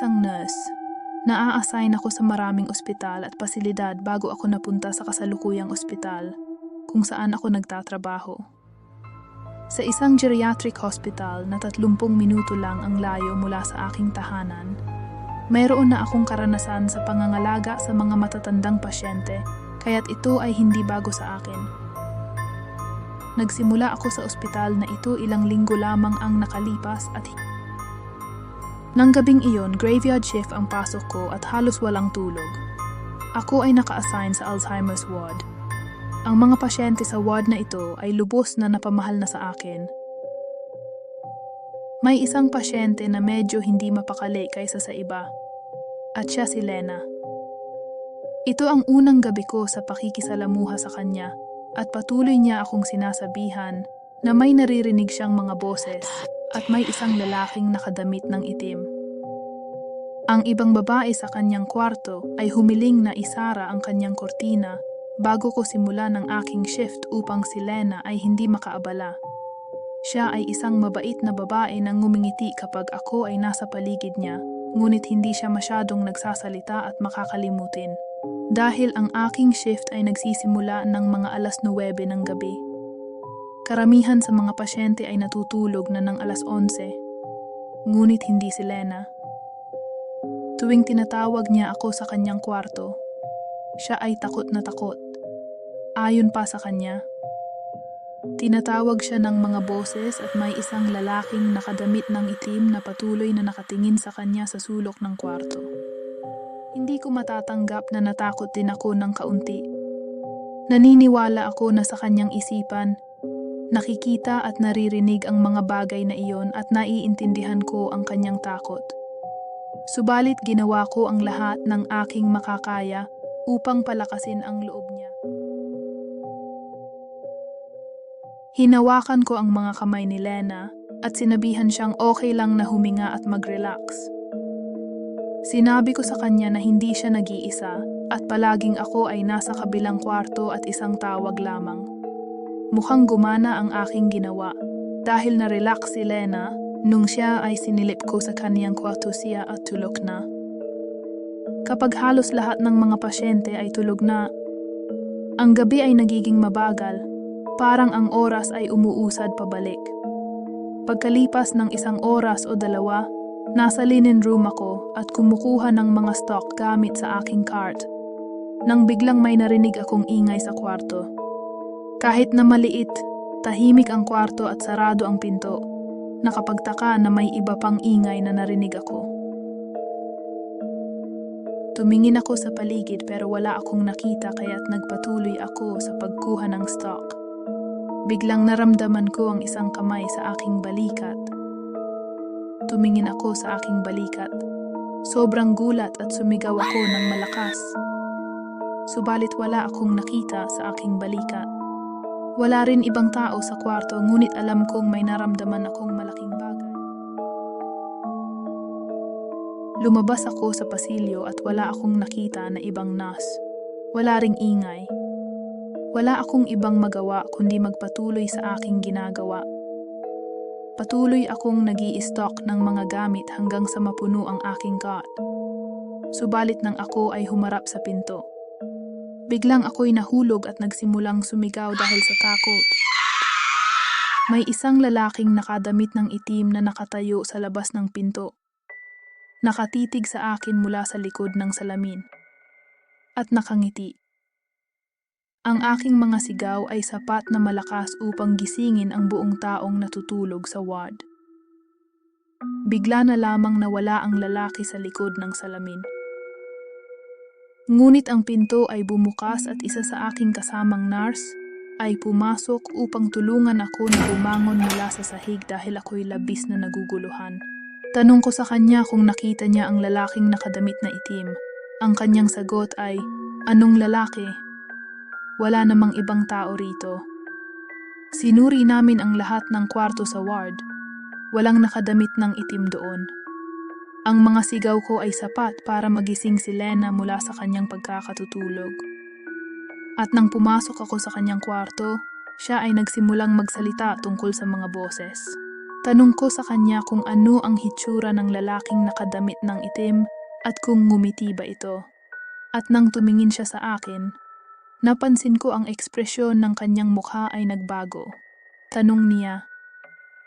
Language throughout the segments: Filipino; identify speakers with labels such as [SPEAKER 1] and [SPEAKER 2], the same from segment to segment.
[SPEAKER 1] isang nurse. Naa-assign ako sa maraming ospital at pasilidad bago ako napunta sa kasalukuyang ospital kung saan ako nagtatrabaho. Sa isang geriatric hospital na 30 minuto lang ang layo mula sa aking tahanan, mayroon na akong karanasan sa pangangalaga sa mga matatandang pasyente kaya't ito ay hindi bago sa akin. Nagsimula ako sa ospital na ito ilang linggo lamang ang nakalipas at Nang gabing iyon, graveyard shift ang pasok ko at halos walang tulog. Ako ay naka-assign sa Alzheimer's ward. Ang mga pasyente sa ward na ito ay lubos na napamahal na sa akin. May isang pasyente na medyo hindi mapakali kaysa sa iba. At siya si Lena. Ito ang unang gabi ko sa pakikisalamuha sa kanya at patuloy niya akong sinasabihan na may naririnig siyang mga boses at may isang lalaking nakadamit ng itim. Ang ibang babae sa kanyang kwarto ay humiling na isara ang kanyang kortina bago ko simula ng aking shift upang si Lena ay hindi makaabala. Siya ay isang mabait na babae na ngumingiti kapag ako ay nasa paligid niya, ngunit hindi siya masyadong nagsasalita at makakalimutin. Dahil ang aking shift ay nagsisimula ng mga alas 9 ng gabi. Karamihan sa mga pasyente ay natutulog na ng alas 11. Ngunit hindi si Lena. Tuwing tinatawag niya ako sa kanyang kwarto, siya ay takot na takot. Ayon pa sa kanya, tinatawag siya ng mga boses at may isang lalaking nakadamit ng itim na patuloy na nakatingin sa kanya sa sulok ng kwarto. Hindi ko matatanggap na natakot din ako ng kaunti. Naniniwala ako na sa kanyang isipan, nakikita at naririnig ang mga bagay na iyon at naiintindihan ko ang kanyang takot. Subalit ginawa ko ang lahat ng aking makakaya upang palakasin ang loob niya. Hinawakan ko ang mga kamay ni Lena at sinabihan siyang okay lang na huminga at mag-relax. Sinabi ko sa kanya na hindi siya nag-iisa at palaging ako ay nasa kabilang kwarto at isang tawag lamang. Mukhang gumana ang aking ginawa dahil na-relax si Lena nung siya ay sinilip ko sa kaniyang kwarto siya at tulog na. Kapag halos lahat ng mga pasyente ay tulog na, ang gabi ay nagiging mabagal, parang ang oras ay umuusad pabalik. Pagkalipas ng isang oras o dalawa, nasa linen room ako at kumukuha ng mga stock gamit sa aking cart. Nang biglang may narinig akong ingay sa kwarto. Kahit na maliit, tahimik ang kwarto at sarado ang pinto. Nakapagtaka na may iba pang ingay na narinig ako. Tumingin ako sa paligid pero wala akong nakita kaya't nagpatuloy ako sa pagkuha ng stock. Biglang naramdaman ko ang isang kamay sa aking balikat. Tumingin ako sa aking balikat. Sobrang gulat at sumigaw ako ng malakas. Subalit wala akong nakita sa aking balikat. Wala rin ibang tao sa kwarto ngunit alam kong may naramdaman akong malaking bagay. Lumabas ako sa pasilyo at wala akong nakita na ibang nas. Wala ring ingay. Wala akong ibang magawa kundi magpatuloy sa aking ginagawa. Patuloy akong nag stock ng mga gamit hanggang sa mapuno ang aking cart. Subalit nang ako ay humarap sa pinto. Biglang ako'y nahulog at nagsimulang sumigaw dahil sa takot. May isang lalaking nakadamit ng itim na nakatayo sa labas ng pinto. Nakatitig sa akin mula sa likod ng salamin. At nakangiti. Ang aking mga sigaw ay sapat na malakas upang gisingin ang buong taong natutulog sa ward. Bigla na lamang nawala ang lalaki sa likod ng salamin. Ngunit ang pinto ay bumukas at isa sa aking kasamang nurse ay pumasok upang tulungan ako na bumangon mula sa sahig dahil ako'y labis na naguguluhan. Tanong ko sa kanya kung nakita niya ang lalaking nakadamit na itim. Ang kanyang sagot ay, anong lalaki? Wala namang ibang tao rito. Sinuri namin ang lahat ng kwarto sa ward. Walang nakadamit ng itim doon. Ang mga sigaw ko ay sapat para magising si Lena mula sa kanyang pagkakatutulog. At nang pumasok ako sa kanyang kwarto, siya ay nagsimulang magsalita tungkol sa mga boses. Tanong ko sa kanya kung ano ang hitsura ng lalaking nakadamit ng itim at kung ngumiti ba ito. At nang tumingin siya sa akin, napansin ko ang ekspresyon ng kanyang mukha ay nagbago. Tanong niya,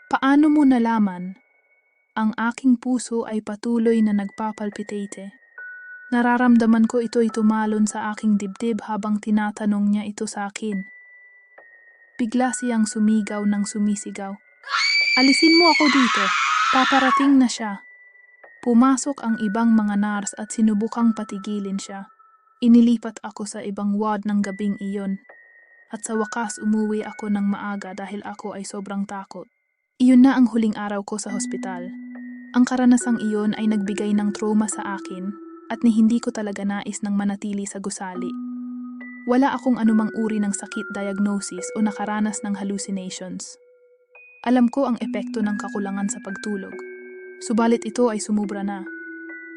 [SPEAKER 1] Paano mo nalaman? Ang aking puso ay patuloy na nagpapalpitate. Nararamdaman ko ito'y tumalon sa aking dibdib habang tinatanong niya ito sa akin. Bigla siyang sumigaw ng sumisigaw. Alisin mo ako dito. Paparating na siya. Pumasok ang ibang mga nars at sinubukang patigilin siya. Inilipat ako sa ibang ward ng gabing iyon. At sa wakas umuwi ako ng maaga dahil ako ay sobrang takot. Iyon na ang huling araw ko sa hospital. Ang karanasang iyon ay nagbigay ng trauma sa akin at ni hindi ko talaga nais ng manatili sa gusali. Wala akong anumang uri ng sakit diagnosis o nakaranas ng hallucinations. Alam ko ang epekto ng kakulangan sa pagtulog. Subalit ito ay sumubra na.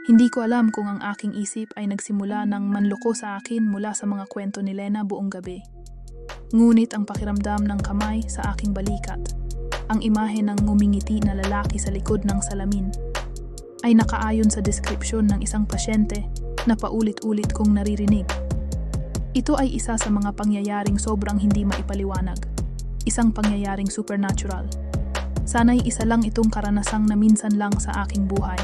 [SPEAKER 1] Hindi ko alam kung ang aking isip ay nagsimula ng manloko sa akin mula sa mga kwento ni Lena buong gabi. Ngunit ang pakiramdam ng kamay sa aking balikat, ang imahe ng ngumingiti na lalaki sa likod ng salamin, ay nakaayon sa deskripsyon ng isang pasyente na paulit-ulit kong naririnig. Ito ay isa sa mga pangyayaring sobrang hindi maipaliwanag. Isang pangyayaring supernatural. Sana'y isa lang itong karanasang na minsan lang sa aking buhay.